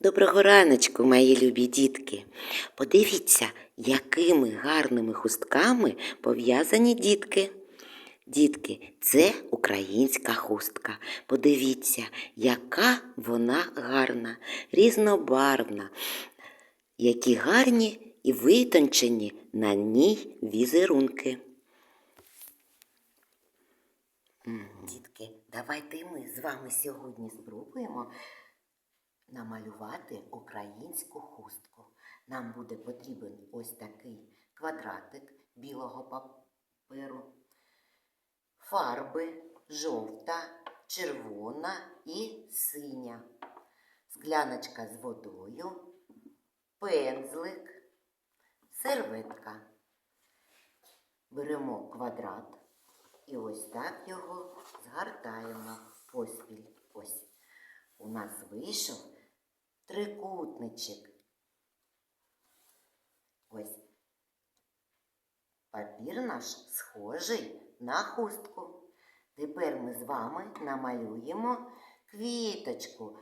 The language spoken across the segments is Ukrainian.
Доброго раночку, мої любі дітки. Подивіться, якими гарними хустками пов'язані дітки. Дітки, це українська хустка. Подивіться, яка вона гарна, різнобарвна, які гарні і витончені на ній візерунки. Дітки, давайте ми з вами сьогодні спробуємо намалювати українську хустку. Нам буде потрібен ось такий квадратик білого паперу, фарби жовта, червона і синя, скляночка з водою, пензлик, серветка. Беремо квадрат і ось так його згортаємо поспіль. Ось у нас вийшов трикутничок. Ось папір наш схожий на хустку. Тепер ми з вами намалюємо квіточку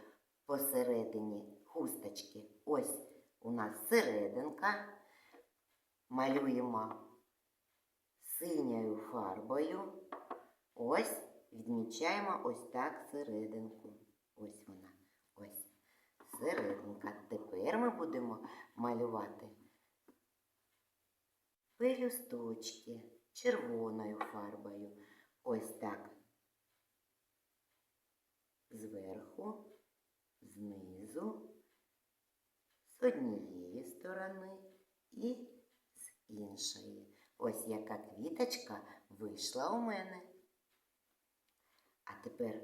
посередині хусточки. Ось у нас серединка. Малюємо синьою фарбою. Ось відмічаємо ось так серединку. Ось вона. Ось серединка. Тепер ми будемо малювати пелюсточки червоною фарбою. Ось так. Зверху, знизу, з однієї сторони і з іншої. Ось яка квіточка вийшла у мене. А тепер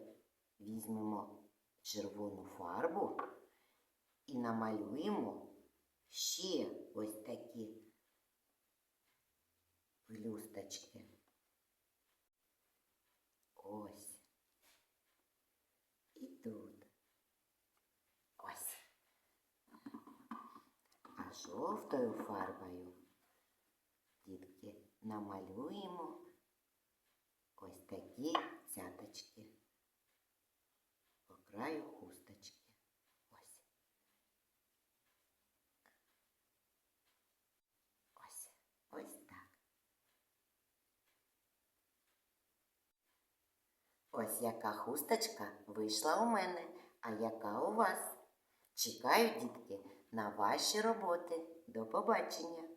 візьмемо червону фарбу і намалюємо ще ось такі пелюсточки. Ось. І тут. Ось. А жовтою фарбою, дітки, намалюємо ось такі цяточки по краю хусточки. Ось. Ось. Ось так. Ось яка хусточка вийшла у мене, а яка у вас. Чекаю, дітки, на ваші роботи. До побачення!